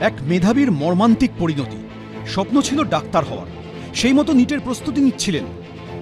এক মেধাবীর মর্মান্তিক পরিণতি। স্বপ্ন ছিল ডাক্তার হওয়ার। সেই মতো নিটের প্রস্তুতি নিচ্ছিলেন।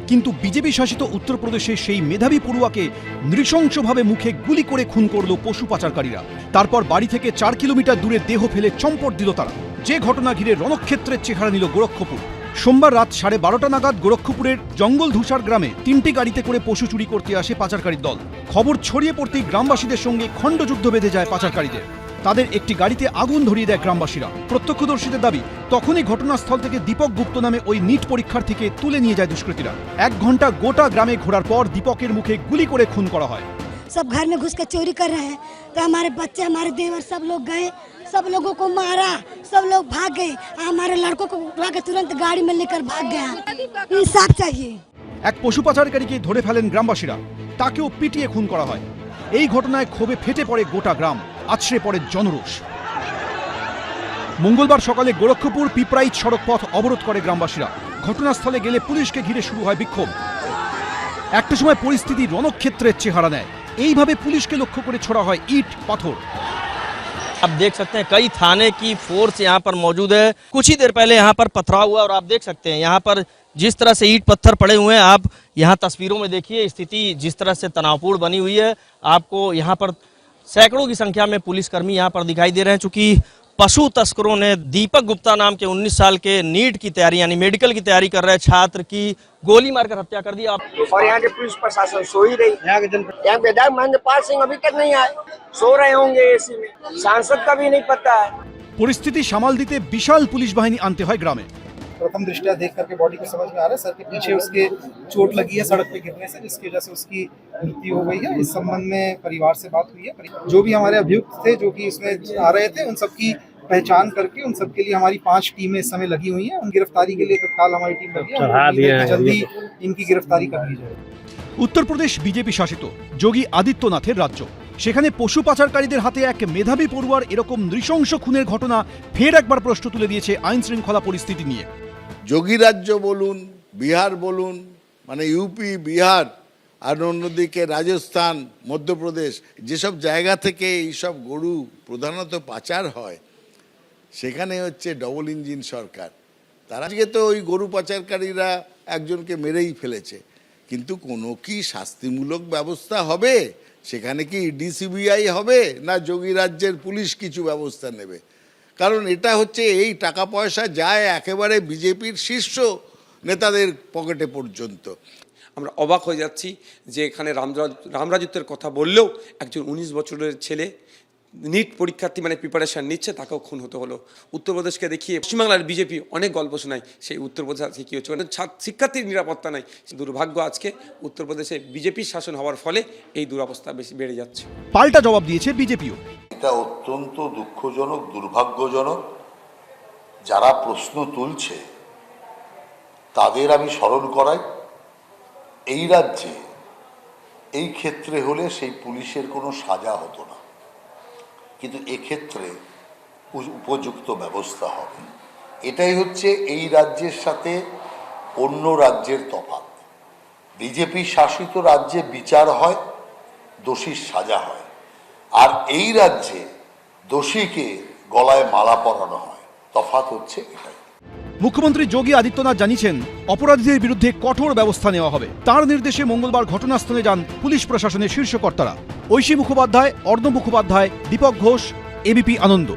কিন্তু বিজেপি শাসিত উত্তরপ্রদেশে সেই মেধাবী পড়ুয়াকে নৃশংসভাবে মুখে গুলি করে খুন করল পশু পাচারকারীরা। তারপর বাড়ি থেকে চার কিলোমিটার দূরে দেহ ফেলে চম্পট দিল তারা। যে ঘটনা ঘিরে রণক্ষেত্রের চেহারা নিল গোরক্ষপুর। সোমবার রাত সাড়ে বারোটা নাগাদ গোরক্ষপুরের জঙ্গল ধূসার গ্রামে তিনটি গাড়িতে করে পশু চুরি করতে আসে পাচারকারীর দল। খবর ছড়িয়ে পড়তেই গ্রামবাসীদের সঙ্গে খণ্ডযুদ্ধ বেঁধে যায় পাচারকারীদের। তাদের একটি গাড়িতে আগুন ধরিয়ে দেয় গ্রামবাসীরা প্রত্যক্ষদর্শীদের দাবি তখনই ঘটনাস্থল থেকে দীপক গুপ্ত নামে ওই নিট পরীক্ষার্থীকে তুলে নিয়ে যায় দুষ্কৃতীরা এক ঘন্টা গোটা গ্রামে ঘোরার পর দীপকের মুখে গুলি করে খুন করা হয় सब घर में घुस के चोरी कर रहे हैं तो हमारे बच्चे हमारे देवर सब लोग गए सब लोगों को मारा सब लोग भाग गए हमारे लड़कों को उठवा के तुरंत गाड़ी में लेकर भाग गया इंसाफ चाहिए এক পশু পাচারকারীকে ধরে ফেলেন গ্রামবাসীরা তাকেও পিটিয়ে খুন করা হয় এই ঘটনায় ক্ষোভে ফেটে পড়ে গোটা গ্রাম আছড়ে পড়ে জনরোষ মঙ্গলবার সকালে গোরক্ষপুর পিপরাইচ সড়ক পথ অবরোধ করে গ্রামবাসীরা ঘটনাস্থলে গেলে পুলিশকে ঘিরে শুরু হয় বিক্ষোভ একটা সময় পরিস্থিতি রণক্ষেত্রের চেহারা নেয় এইভাবে পুলিশকে লক্ষ্য করে ছোড়া হয় ইট পাথর आप देख सकते हैं कई थाने की फोर्स यहाँ पर मौजूद है कुछ ही देर पहले यहाँ पर पथराव हुआ और आप देख सकते हैं यहाँ पर जिस तरह से ईट पत्थर पड़े हुए हैं आप यहाँ तस्वीरों में देखिए स्थिति जिस तरह से तनावपूर्ण बनी हुई है आपको यहाँ पर सैकड़ों की संख्या में पुलिसकर्मी यहाँ पर दिखाई दे रहे हैं चूंकि पशु तस्करों ने दीपक गुप्ता नाम के 19 साल के नीट की तैयारी यानी मेडिकल की तैयारी कर रहे छात्र की गोली मारकर हत्या कर दी आप और यहाँ के पुलिस प्रशासन सो ही रही यहाँ के जन यहाँ विधायक महेंद्र पाल सिंह अभी तक नहीं आए सो रहे होंगे एसी में सांसद का भी नहीं पता है পরিস্থিতি সামাল দিতে বিশাল পুলিশ বাহিনী আনতে হয় গ্রামে प्रथम दृष्टया देख करके बॉडी को समझ में आ रहा है सर के पीछे उसके चोट लगी है सड़क पे गिरने से जिसकी वजह से उसकी मृत्यु हो गई है इस संबंध में परिवार से बात हुई है परि- जो भी हमारे अभियुक्त थे जो कि इसमें आ रहे थे उन सबकी पहचान करके उन सबके लिए हमारी पांच टीमें इस समय लगी हुई हैं उन गिरफ्तारी के लिए तत्काल हमारी टीम लगी है और उम्मीद है कि जल्दी इनकी गिरफ्तारी कर ली जाएगी উত্তরপ্রদেশ বিজেপি শাসিত যোগী আদিত্যনাথের রাজ্য সেখানে পশু পাচারকারীদের হাতে এক মেধাবী পড়ুয়ার এরকম নৃশংস খুনের ঘটনা ফের একবার প্রশ্ন তুলে দিয়েছে আইন শৃঙ্খলা পরিস্থিতি নিয়ে যোগী রাজ্য বলুন, বিহার বলুন মানে ইউপি বিহার, আর অন্যদিকে রাজস্থান, মধ্যপ্রদেশ, যেসব জায়গা থেকে এইসব গরু প্রধানত পাচার হয়, সেখানে হচ্ছে ডবল ইঞ্জিন সরকার। তারা আজকে তো ওই গরু পাচারকারীরা একজনকে মেরেই ফেলেছে। কিন্তু কোনো কি শাস্তিমূলক ব্যবস্থা হবে? সেখানে কি ডিসিবিআই হবে? না যোগী রাজ্যের পুলিশ কিছু ব্যবস্থা নেবে? কারণ এটা হচ্ছে এই টাকা পয়সা যায় একেবারে বিজেপির শীর্ষ নেতাদের পকেটে পর্যন্ত। আমরা অবাক হয়ে যাচ্ছি যে এখানে রামরাজ রামরাজত্বের কথা বললেও একজন উনিশ বছরের ছেলে নিট পরীক্ষার্থী মানে প্রিপারেশন নিচ্ছে তাকেও খুন হতে হলো। উত্তরপ্রদেশকে দেখিয়ে পশ্চিমবাংলার বিজেপি অনেক গল্প শোনায় সেই উত্তরপ্রদেশ আজকে কী হচ্ছে। মানে ছাত্র- শিক্ষার্থীর নিরাপত্তা নাই দুর্ভাগ্য আজকে উত্তরপ্রদেশে বিজেপির শাসন হওয়ার ফলে এই দুরবস্থা বেশি বেড়ে যাচ্ছে। পাল্টা জবাব দিয়েছে বিজেপিও। এটা অত্যন্ত দুঃখজনক, দুর্ভাগ্যজনক। যারা প্রশ্ন তুলছে, তাদের আমি স্মরণ করাই, এই রাজ্যে এই ক্ষেত্রে হলে সেই পুলিশের কোনো সাজা হতো না। কিন্তু এক্ষেত্রে উপযুক্ত ব্যবস্থা হবে। এটাই হচ্ছে এই রাজ্যের সাথে অন্য রাজ্যের তফাৎ। বিজেপি শাসিত রাজ্যে বিচার হয়, দোষীর সাজা হয়। আর এই রাজ্যে দোষীকে গলায় মালা পরানো হয়। তফাৎ হচ্ছে এটাই। মুখ্যমন্ত্রী যোগী আদিত্যনাথ জানিয়েছেন, অপরাধীদের বিরুদ্ধে কঠোর ব্যবস্থা নেওয়া হবে। তার নির্দেশে মঙ্গলবার ঘটনাস্থলে যান পুলিশ প্রশাসনের শীর্ষ কর্তারা। ঐশী মুখোপাধ্যায় অর্ণ মুখোপাধ্যায়, দীপক ঘোষ এবিপি আনন্দ।